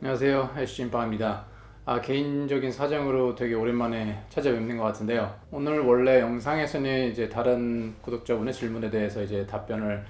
안녕하세요. 해시진빵입니다. 아, 개인적인 사정으로 되게 오랜만에 찾아뵙는 것 같은데요. 오늘 원래 영상에서는 이제 다른 구독자분의 질문에 대해서 이제 답변을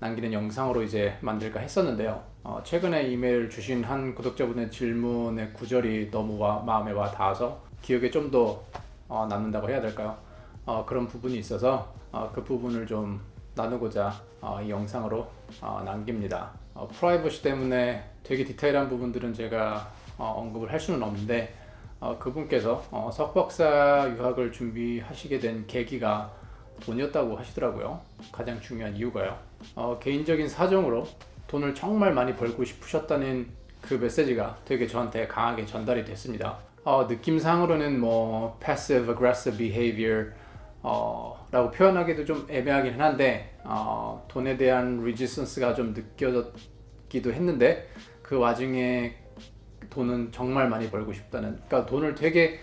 남기는 영상으로 이제 만들까 했었는데요. 어, 최근에 이메일 주신 한 구독자분의 질문의 구절이 너무 와- 마음에 와 닿아서 기억에 좀더 어, 남는다고 해야 될까요? 어, 그런 부분이 있어서 어, 그 부분을 좀 나누고자 어, 이 영상으로 어, 남깁니다. 어, 프라이버시 때문에 되게 디테일한 부분들은 제가 어, 언급을 할 수는 없는데 어, 그분께서 어, 석박사 유학을 준비하시게 된 계기가 돈이었다고 하시더라고요. 가장 중요한 이유가요. 어, 개인적인 사정으로 돈을 정말 많이 벌고 싶으셨다는 그 메시지가 되게 저한테 강하게 전달이 됐습니다. 어, 느낌상으로는 뭐 passive aggressive behavior 어, 라고 표현하기도 좀 애매하긴 한데 어, 돈에 대한 리지선스가 좀 느껴졌기도 했는데 그 와중에 돈은 정말 많이 벌고 싶다는 그러니까 돈을 되게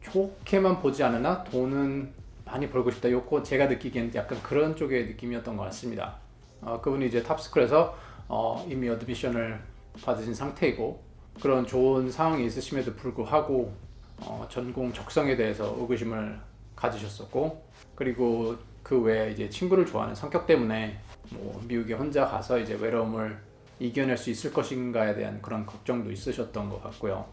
좋게만 보지 않으나 돈은 많이 벌고 싶다. 요거 제가 느끼기엔 약간 그런 쪽의 느낌이었던 것 같습니다. 어, 그분이 이제 탑스쿨에서 어, 이미 어드미션을 받으신 상태이고 그런 좋은 상황이 있으심에도 불구하고 어, 전공 적성에 대해서 의구심을 가지셨었고 그리고 그 외에 이제 친구를 좋아하는 성격 때문에 뭐 미국에 혼자 가서 이제 외로움을 이겨낼 수 있을 것인가에 대한 그런 걱정도 있으셨던 것 같고요.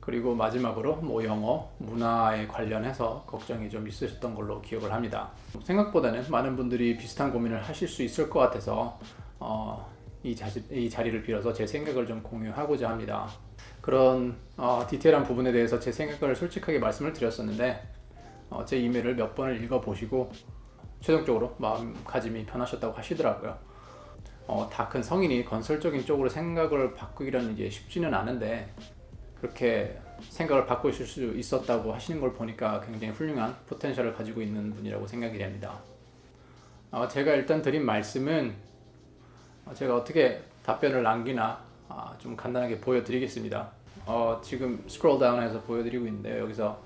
그리고 마지막으로 뭐 영어, 문화에 관련해서 걱정이 좀 있으셨던 걸로 기억을 합니다. 생각보다는 많은 분들이 비슷한 고민을 하실 수 있을 것 같아서 어, 이, 자, 이 자리를 빌어서 제 생각을 좀 공유하고자 합니다. 그런 어, 디테일한 부분에 대해서 제 생각을 솔직하게 말씀을 드렸었는데 어, 제 이메일을 몇 번을 읽어보시고 최종적으로 마음가짐이 변하셨다고 하시더라고요. 어, 다 큰 성인이 건설적인 쪽으로 생각을 바꾸기라는 게 쉽지는 않은데 그렇게 생각을 바꾸실 수 있었다고 하시는 걸 보니까 굉장히 훌륭한 포텐셜을 가지고 있는 분이라고 생각이 됩니다. 어, 제가 일단 드린 말씀은 어, 제가 어떻게 답변을 남기나 아, 좀 간단하게 보여드리겠습니다. 어, 지금 스크롤 다운해서 보여드리고 있는데요. 여기서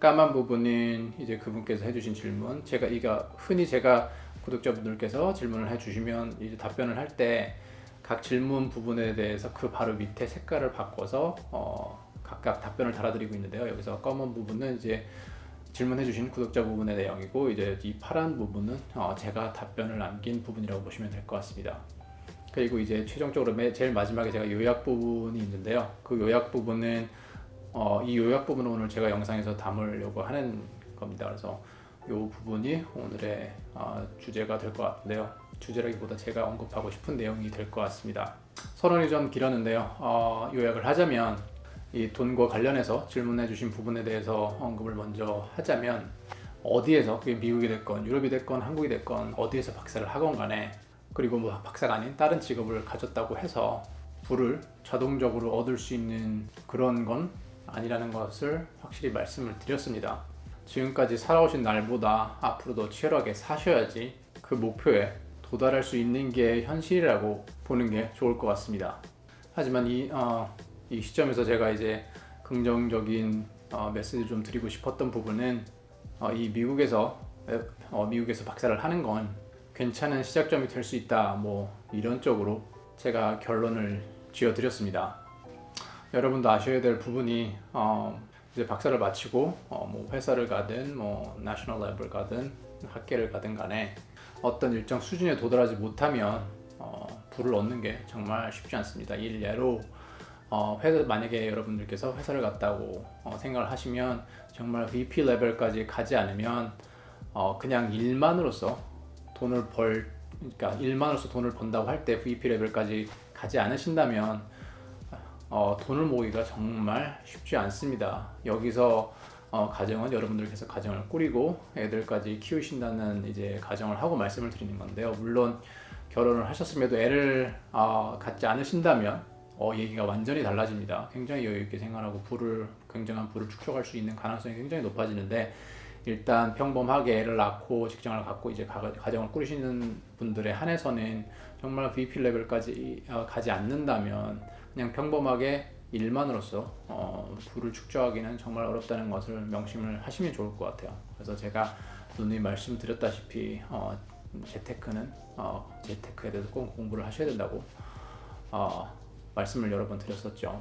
까만 부분은 이제 그분께서 해주신 질문. 제가 이가 흔히 제가 구독자분들께서 질문을 해주시면 이제 답변을 할 때 각 질문 부분에 대해서 그 바로 밑에 색깔을 바꿔서 어, 각각 답변을 달아드리고 있는데요. 여기서 검은 부분은 이제 질문해주신 구독자 부분의 내용이고 이제 이 파란 부분은 어, 제가 답변을 남긴 부분이라고 보시면 될 것 같습니다. 그리고 이제 최종적으로 매- 제일 마지막에 제가 요약 부분이 있는데요. 그 요약 부분은 어, 이 요약 부분은 오늘 제가 영상에서 담으려고 하는 겁니다. 그래서 이 부분이 오늘의 어, 주제가 될 것 같은데요. 주제라기보다 제가 언급하고 싶은 내용이 될 것 같습니다. 서론이 좀 길었는데요. 어, 요약을 하자면 이 돈과 관련해서 질문해 주신 부분에 대해서 언급을 먼저 하자면 어디에서 그게 미국이 됐건 유럽이 됐건 한국이 됐건 어디에서 박사를 하건 간에 그리고 뭐 박사가 아닌 다른 직업을 가졌다고 해서 부를 자동적으로 얻을 수 있는 그런 건 아니라는 것을 확실히 말씀을 드렸습니다. 지금까지 살아오신 날보다 앞으로도 치열하게 사셔야지 그 목표에 도달할 수 있는 게 현실이라고 보는 게 좋을 것 같습니다. 하지만 이, 어, 이 시점에서 제가 이제 긍정적인 어, 메시지를 좀 드리고 싶었던 부분은 어, 이 미국에서 어, 미국에서 박사를 하는 건 괜찮은 시작점이 될 수 있다. 뭐 이런 쪽으로 제가 결론을 지어드렸습니다. 여러분도 아셔야 될 부분이 어, 이제 박사를 마치고 어, 뭐 회사를 가든 뭐 내셔널 랩을 가든 학계를 가든 간에 어떤 일정 수준에 도달하지 못하면 어, 부를 얻는 게 정말 쉽지 않습니다. 일례로 어, 회사 만약에 여러분들께서 회사를 갔다고 어, 생각을 하시면 정말 VP 레벨까지 가지 않으면 어, 그냥 일만으로서 돈을 벌 그러니까 일만으로서 돈을 번다고 할 때 VP 레벨까지 가지 않으신다면 어, 돈을 모으기가 정말 쉽지 않습니다. 여기서 어, 가정은 여러분들께서 가정을 꾸리고 애들까지 키우신다는 이제 가정을 하고 말씀을 드리는 건데요. 물론 결혼을 하셨음에도 애를 어, 갖지 않으신다면 어, 얘기가 완전히 달라집니다. 굉장히 여유 있게 생활하고 부를 굉장한 부를 축적할 수 있는 가능성이 굉장히 높아지는데 일단 평범하게 애를 낳고 직장을 갖고 이제 가, 가정을 꾸리시는 분들에 한해서는 정말 VP 레벨까지 어, 가지 않는다면 그냥 평범하게 일만으로서 어, 부를 축적하기는 정말 어렵다는 것을 명심을 하시면 좋을 것 같아요. 그래서 제가 누누이 말씀드렸다시피 어, 재테크는 어, 재테크에 대해서 꼭 공부를 하셔야 된다고 어, 말씀을 여러 번 드렸었죠.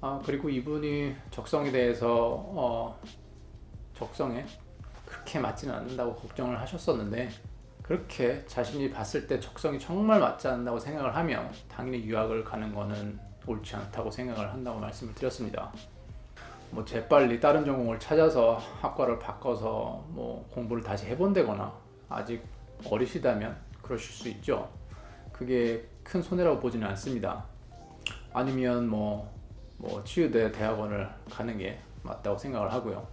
아 그리고 이분이 적성에 대해서 어, 적성에 그렇게 맞지는 않는다고 걱정을 하셨었는데 그렇게 자신이 봤을 때 적성이 정말 맞지 않는다고 생각을 하면 당연히 유학을 가는 거는 옳지 않다고 생각을 한다고 말씀을 드렸습니다. 뭐 재빨리 다른 전공을 찾아서 학과를 바꿔서 뭐 공부를 다시 해본다거나 아직 어리시다면 그러실 수 있죠. 그게 큰 손해라고 보지는 않습니다. 아니면 뭐, 뭐 치유대 대학원을 가는 게 맞다고 생각을 하고요.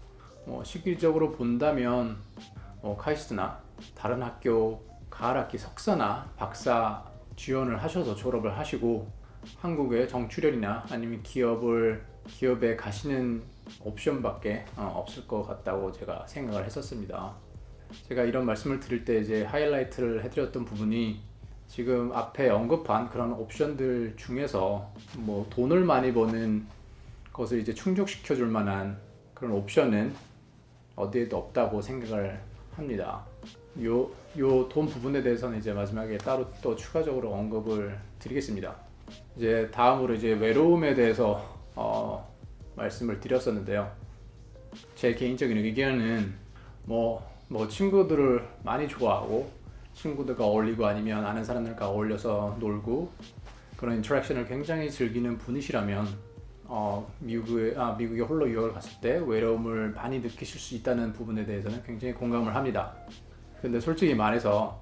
뭐 시기적으로 본다면 뭐 카이스트나 다른 학교 가을 학기 석사나 박사 지원을 하셔서 졸업을 하시고 한국의 정출혈이나 아니면 기업을 기업에 가시는 옵션밖에 어, 없을 것 같다고 제가 생각을 했었습니다. 제가 이런 말씀을 드릴 때 이제 하이라이트를 해드렸던 부분이 지금 앞에 언급한 그런 옵션들 중에서 뭐 돈을 많이 버는 것을 이제 충족시켜 줄 만한 그런 옵션은 어디에도 없다고 생각을 합니다. 요 요 돈 부분에 대해서는 이제 마지막에 따로 또 추가적으로 언급을 드리겠습니다. 이제 다음으로 이제 외로움에 대해서 어, 말씀을 드렸었는데요. 제 개인적인 의견은 뭐, 뭐 친구들을 많이 좋아하고 친구들과 어울리고 아니면 아는 사람들과 어울려서 놀고 그런 인터랙션을 굉장히 즐기는 분이시라면 어, 미국에 아, 미국에 홀로 유학을 갔을 때 외로움을 많이 느끼실 수 있다는 부분에 대해서는 굉장히 공감을 합니다. 근데 솔직히 말해서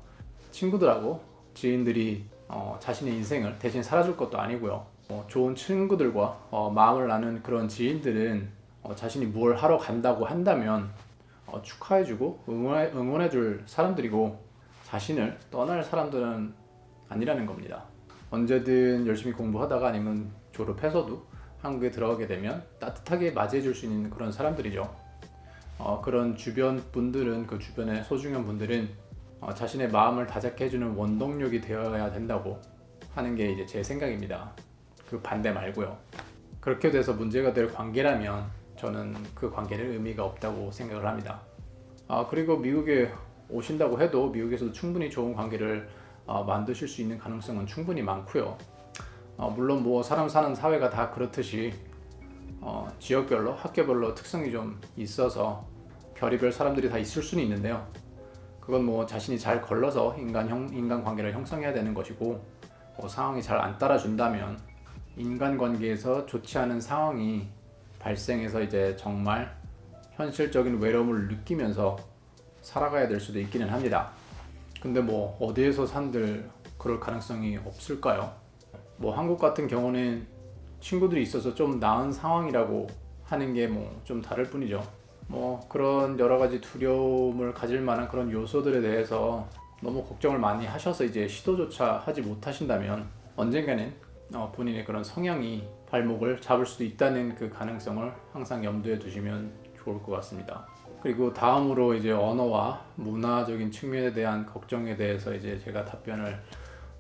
친구들하고 지인들이 어, 자신의 인생을 대신 살아줄 것도 아니고요. 어, 좋은 친구들과 어, 마음을 나눈 그런 지인들은 어, 자신이 뭘 하러 간다고 한다면 어, 축하해주고 응원해, 응원해줄 사람들이고 자신을 떠날 사람들은 아니라는 겁니다. 언제든 열심히 공부하다가 아니면 졸업해서도 한국에 들어가게 되면 따뜻하게 맞이해줄 수 있는 그런 사람들이죠. 어, 그런 주변 분들은 그 주변의 소중한 분들은 어, 자신의 마음을 다잡게 해주는 원동력이 되어야 된다고 하는 게 이제 제 생각입니다. 그 반대 말고요. 그렇게 돼서 문제가 될 관계라면 저는 그 관계는 의미가 없다고 생각을 합니다. 아 그리고 미국에 오신다고 해도 미국에서도 충분히 좋은 관계를 어, 만드실 수 있는 가능성은 충분히 많고요. 어, 물론 뭐 사람 사는 사회가 다 그렇듯이 어, 지역별로 학교별로 특성이 좀 있어서 별의별 사람들이 다 있을 수는 있는데요. 그건 뭐 자신이 잘 걸러서 인간 형, 인간 관계를 형성해야 되는 것이고 뭐 상황이 잘 안 따라준다면 인간 관계에서 좋지 않은 상황이 발생해서 이제 정말 현실적인 외로움을 느끼면서 살아가야 될 수도 있기는 합니다. 근데 뭐 어디에서 산들 그럴 가능성이 없을까요? 뭐 한국 같은 경우는 친구들이 있어서 좀 나은 상황이라고 하는 게 뭐 좀 다를 뿐이죠. 뭐 그런 여러 가지 두려움을 가질 만한 그런 요소들에 대해서 너무 걱정을 많이 하셔서 이제 시도조차 하지 못하신다면 언젠가는 어, 본인의 그런 성향이 발목을 잡을 수도 있다는 그 가능성을 항상 염두에 두시면 좋을 것 같습니다. 그리고 다음으로 이제 언어와 문화적인 측면에 대한 걱정에 대해서 이제 제가 답변을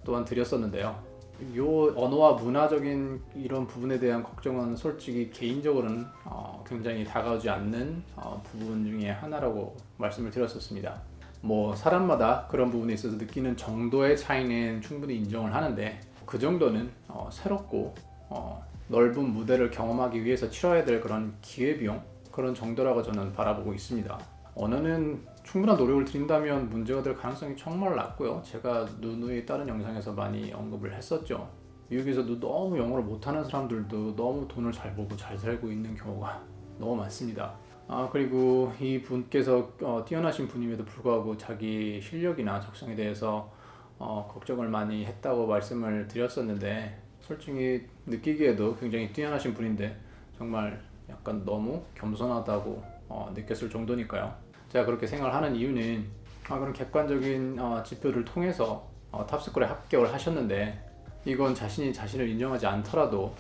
또한 드렸었는데요. 요 언어와 문화적인 이런 부분에 대한 걱정은 솔직히 개인적으로는 어, 굉장히 다가오지 않는 어, 부분 중에 하나라고 말씀을 드렸었습니다. 뭐 사람마다 그런 부분에 있어서 느끼는 정도의 차이는 충분히 인정을 하는데 그 정도는 어, 새롭고 어, 넓은 무대를 경험하기 위해서 치러야 될 그런 기회비용 그런 정도라고 저는 바라보고 있습니다. 언어는 충분한 노력을 들인다면 문제가 될 가능성이 정말 낮고요. 제가 누누이 다른 영상에서 많이 언급을 했었죠. 미국에서도 너무 영어를 못하는 사람들도 너무 돈을 잘 벌고 잘 살고 있는 경우가 너무 많습니다. 아 그리고 이 분께서 어, 뛰어나신 분임에도 불구하고 자기 실력이나 적성에 대해서 어, 걱정을 많이 했다고 말씀을 드렸었는데 솔직히 느끼기에도 굉장히 뛰어나신 분인데 정말 약간 너무 겸손하다고 어, 느꼈을 정도니까요. 제가 그렇게 생각을 하는 이유는 아, 그런 객관적인 어, 지표를 통해서 어, 탑스쿨에 합격을 하셨는데 이건 자신이 자신을 인정하지 않더라도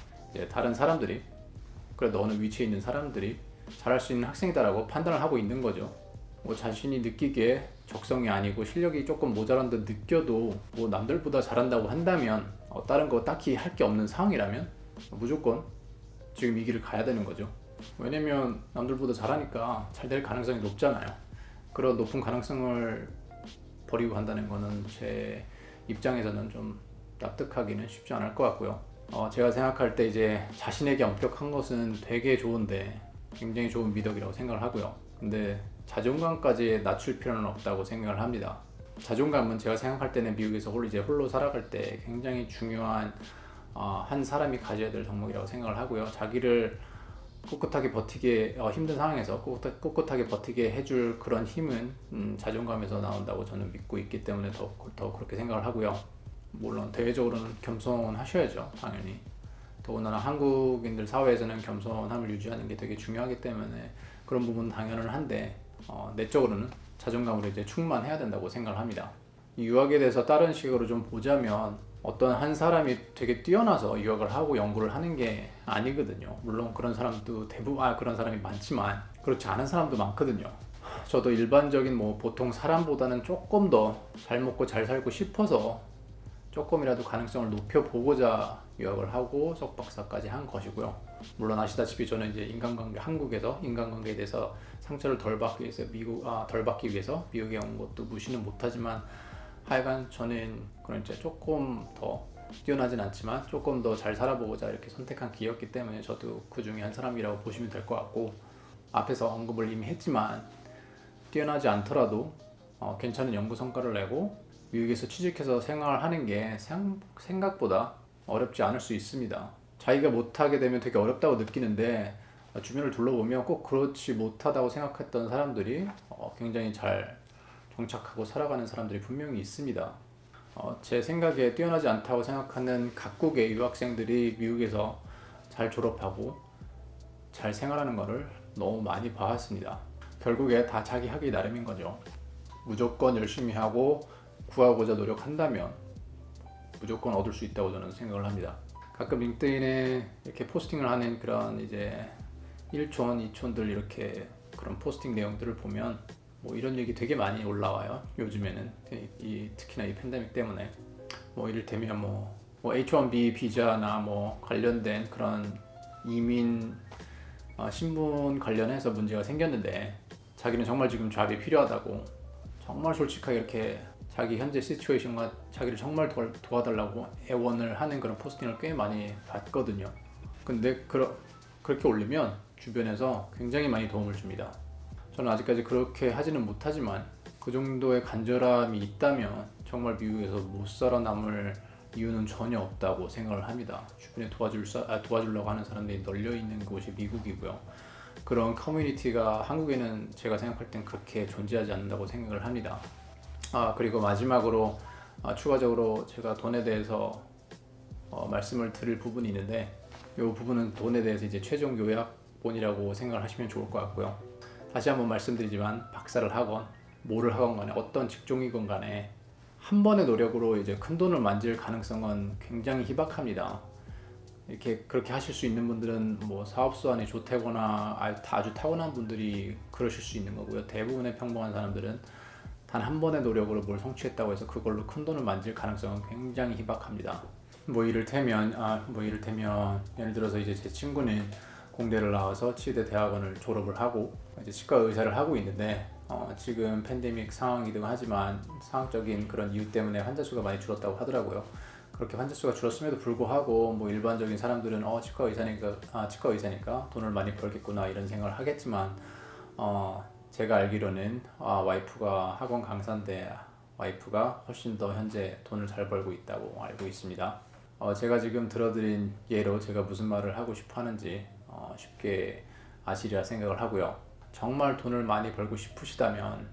다른 사람들이 그래도 어느 위치에 있는 사람들이 잘할 수 있는 학생이다라고 판단을 하고 있는 거죠. 뭐 자신이 느끼기에 적성이 아니고 실력이 조금 모자란 듯 느껴도 뭐 남들보다 잘한다고 한다면 어, 다른 거 딱히 할 게 없는 상황이라면 무조건 지금 이 길을 가야 되는 거죠. 왜냐면 남들보다 잘하니까 잘 될 가능성이 높잖아요. 그런 높은 가능성을 버리고 간다는 거는 제 입장에서는 좀 납득하기는 쉽지 않을 것 같고요. 어, 제가 생각할 때 이제 자신에게 엄격한 것은 되게 좋은데 굉장히 좋은 미덕이라고 생각을 하고요. 근데 자존감까지 낮출 필요는 없다고 생각을 합니다. 자존감은 제가 생각할 때는 미국에서 홀로 이제 홀로 살아갈 때 굉장히 중요한 어, 한 사람이 가져야 될 덕목이라고 생각을 하고요. 자기를 꿋꿋하게 버티게 어, 힘든 상황에서 꿋꿋하, 꿋꿋 하게 버티게 해줄 그런 힘은 음, 자존감에서 나온다고 저는 믿고 있기 때문에 더, 더 그렇게 생각을 하고요. 물론 대외적으로는 겸손하셔야죠, 당연히. 더군다나 한국인들 사회에서는 겸손함을 유지하는 게 되게 중요하기 때문에 그런 부분은 당연은 한데 어, 내적으로는 자존감으로 이제 충만해야 된다고 생각을 합니다. 이 유학에 대해서 다른 식으로 좀 보자면 어떤 한 사람이 되게 뛰어나서 유학을 하고 연구를 하는 게 아니거든요. 물론 그런 사람도 대부분 아 그런 사람이 많지만 그렇지 않은 사람도 많거든요. 저도 일반적인 뭐 보통 사람보다는 조금 더 잘 먹고 잘 살고 싶어서 조금이라도 가능성을 높여 보고자 유학을 하고 석박사까지 한 것이고요. 물론 아시다시피 저는 이제 인간관계 한국에서 인간관계에 대해서 상처를 덜 받기 위해서 미국 아 덜 받기 위해서 미국에 온 것도 무시는 못하지만 하여간 저는 그런 이제 조금 더 뛰어나진 않지만 조금 더 잘 살아보고자 이렇게 선택한 기회였기 때문에 저도 그 중에 한 사람이라고 보시면 될 것 같고 앞에서 언급을 이미 했지만 뛰어나지 않더라도 어, 괜찮은 연구 성과를 내고 미국에서 취직해서 생활하는 게 생, 생각보다 어렵지 않을 수 있습니다. 자기가 못하게 되면 되게 어렵다고 느끼는데 어, 주변을 둘러보면 꼭 그렇지 못하다고 생각했던 사람들이 어, 굉장히 잘 정착하고 살아가는 사람들이 분명히 있습니다. 어, 제 생각에 뛰어나지 않다고 생각하는 각국의 유학생들이 미국에서 잘 졸업하고 잘 생활하는 것을 너무 많이 봐왔습니다. 결국에 다 자기 하기 나름인 거죠. 무조건 열심히 하고 구하고자 노력한다면 무조건 얻을 수 있다고 저는 생각을 합니다. 가끔 링크드인에 이렇게 포스팅을 하는 그런 이제 1촌, 2촌들 이렇게 그런 포스팅 내용들을 보면 뭐 이런 얘기 되게 많이 올라와요. 요즘에는 이, 이 특히나 이 팬데믹 때문에 뭐 이를테면 뭐, 뭐 H1B 비자나 뭐 관련된 그런 이민 어, 신분 관련해서 문제가 생겼는데 자기는 정말 지금 잡이 필요하다고 정말 솔직하게 이렇게 자기 현재 시츄에이션과 자기를 정말 도, 도와달라고 애원을 하는 그런 포스팅을 꽤 많이 봤거든요. 근데 그러, 그렇게 올리면 주변에서 굉장히 많이 도움을 줍니다. 저는 아직까지 그렇게 하지는 못하지만 그 정도의 간절함이 있다면 정말 미국에서 못 살아남을 이유는 전혀 없다고 생각을 합니다. 주변에 도와줄 사, 아, 도와주려고 하는 사람들이 널려 있는 곳이 미국이고요. 그런 커뮤니티가 한국에는 제가 생각할 땐 그렇게 존재하지 않는다고 생각을 합니다. 아 그리고 마지막으로 아, 추가적으로 제가 돈에 대해서 어, 말씀을 드릴 부분이 있는데 이 부분은 돈에 대해서 이제 최종 요약본이라고 생각을 하시면 좋을 것 같고요. 다시 한번 말씀드리지만 박사를 하건 뭐를 하건 간에 어떤 직종이건 간에 한 번의 노력으로 이제 큰 돈을 만질 가능성은 굉장히 희박합니다. 이렇게 그렇게 하실 수 있는 분들은 뭐 사업소 안에 좋다거나 아주 타고난 분들이 그러실 수 있는 거고요. 대부분의 평범한 사람들은 단 한 번의 노력으로 뭘 성취했다고 해서 그걸로 큰 돈을 만질 가능성은 굉장히 희박합니다. 뭐 이를테면 아뭐 이를테면 예를 들어서 이제 제 친구는 공대를 나와서 치대 대학원을 졸업을 하고 이제 치과 의사를 하고 있는데 어, 지금 팬데믹 상황이긴 하지만 상황적인 그런 이유 때문에 환자 수가 많이 줄었다고 하더라고요. 그렇게 환자 수가 줄었음에도 불구하고 뭐 일반적인 사람들은 어 치과 의사니까 아 치과 의사니까 돈을 많이 벌겠구나 이런 생각을 하겠지만 어 제가 알기로는 아 와이프가 학원 강사인데 와이프가 훨씬 더 현재 돈을 잘 벌고 있다고 알고 있습니다. 어 제가 지금 들어드린 예로 제가 무슨 말을 하고 싶어 하는지 어 쉽게 아시리라 생각을 하고요. 정말 돈을 많이 벌고 싶으시다면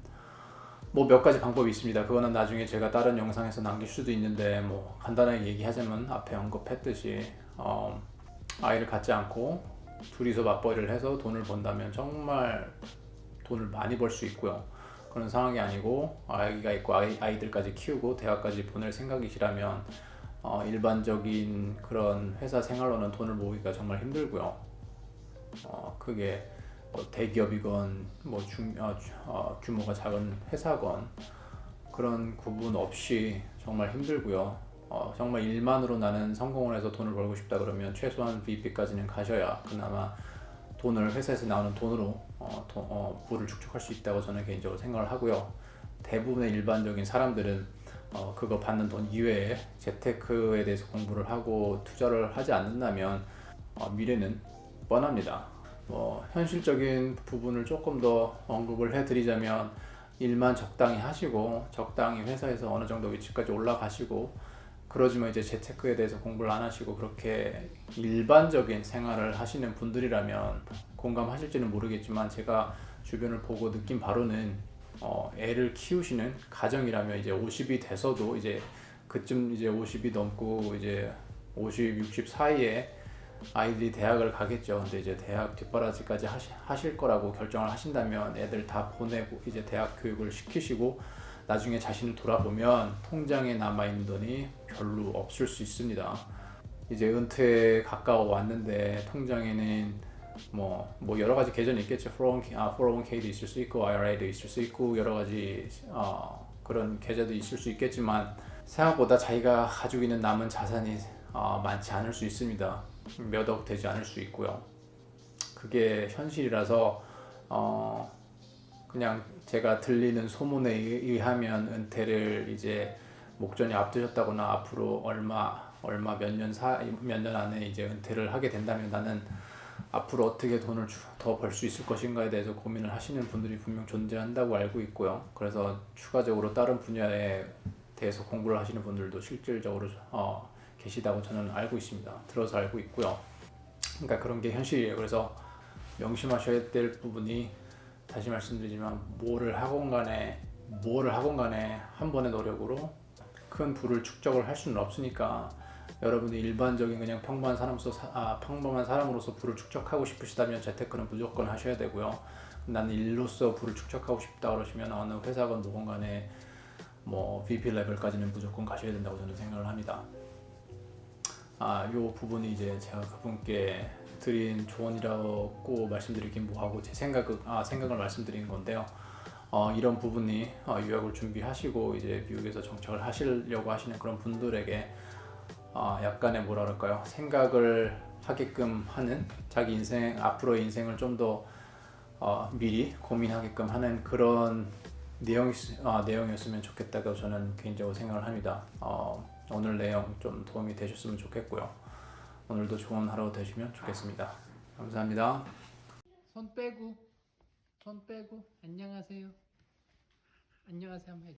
뭐 몇 가지 방법이 있습니다. 그거는 나중에 제가 다른 영상에서 남길 수도 있는데 뭐 간단하게 얘기하자면 앞에 언급했듯이 어, 아이를 갖지 않고 둘이서 맞벌이를 해서 돈을 번다면 정말 돈을 많이 벌 수 있고요. 그런 상황이 아니고 아이가 있고 아이, 아이들까지 키우고 대학까지 보낼 생각이시라면 어, 일반적인 그런 회사 생활로는 돈을 모으기가 정말 힘들고요. 어, 그게 뭐 대기업이건 뭐 중, 어, 주- 어, 규모가 작은 회사건 그런 구분 없이 정말 힘들고요. 어, 정말 일만으로 나는 성공을 해서 돈을 벌고 싶다 그러면 최소한 VP까지는 가셔야 그나마 돈을 회사에서 나오는 돈으로 어, 도, 어, 부를 축적할 수 있다고 저는 개인적으로 생각을 하고요. 대부분의 일반적인 사람들은 어, 그거 받는 돈 이외에 재테크에 대해서 공부를 하고 투자를 하지 않는다면 어, 미래는 뻔합니다. 뭐 현실적인 부분을 조금 더 언급을 해드리자면 일만 적당히 하시고 적당히 회사에서 어느 정도 위치까지 올라가시고 그러지만 이제 재테크에 대해서 공부를 안 하시고 그렇게 일반적인 생활을 하시는 분들이라면 공감하실지는 모르겠지만 제가 주변을 보고 느낀 바로는 어, 애를 키우시는 가정이라면 이제 50이 돼서도 이제 그쯤 이제 50이 넘고 이제 50, 60 사이에 아이들이 대학을 가겠죠. 근데 이제 대학 뒷바라지까지 하시, 하실 거라고 결정을 하신다면 애들 다 보내고 이제 대학 교육을 시키시고 나중에 자신을 돌아보면 통장에 남아 있는 돈이 별로 없을 수 있습니다. 이제 은퇴에 가까워 왔는데 통장에는 뭐, 뭐 여러 가지 계정이 있겠죠. 401k, 아, 401k도 있을 수 있고 IRA도 있을 수 있고 여러 가지 어, 그런 계좌도 있을 수 있겠지만 생각보다 자기가 가지고 있는 남은 자산이 어, 많지 않을 수 있습니다. 몇 억 되지 않을 수 있고요. 그게 현실이라서 어, 그냥 제가 들리는 소문에 의- 의하면 은퇴를 이제 목전이 앞두셨다거나 앞으로 얼마 얼마 몇 년 사 몇 년 안에 이제 은퇴를 하게 된다면 나는 앞으로 어떻게 돈을 더 벌 수 있을 것인가에 대해서 고민을 하시는 분들이 분명 존재한다고 알고 있고요. 그래서 추가적으로 다른 분야에 대해서 공부를 하시는 분들도 실질적으로 어, 계시다고 저는 알고 있습니다. 들어서 알고 있고요. 그러니까 그런 게 현실이에요. 그래서 명심하셔야 될 부분이 다시 말씀드리지만 뭐를 하건 간에 뭐를 하건 간에 한 번의 노력으로 큰 부를 축적을 할 수는 없으니까 여러분이 일반적인 그냥 평범한 사람으로서 사- 아, 평범한 사람으로서 부를 축적하고 싶으시다면 재테크는 무조건 하셔야 되고요. 나는 일로서 부를 축적하고 싶다 그러시면 어느 회사건 누군 간에 뭐 VP 레벨까지는 무조건 가셔야 된다고 저는 생각을 합니다. 아, 요 부분이 이제 제가 그분께 드린 조언이라고 말씀드리긴 뭐하고 제 생각을 아 생각을 말씀드린 건데요. 어, 이런 부분이 어, 유학을 준비하시고 이제 미국에서 정착을 하시려고 하시는 그런 분들에게 어, 약간의 뭐라 그럴까요? 생각을 하게끔 하는 자기 인생 앞으로의 인생을 좀더 어, 미리 고민하게끔 하는 그런 내용 아, 내용이었으면 좋겠다고 저는 개인적으로 생각을 합니다. 어, 오늘 내용 좀 도움이 되셨으면 좋겠고요. 오늘도 좋은 하루 되시면 좋겠습니다. 감사합니다. 손 빼고 손 빼고 안녕하세요. 안녕하세요.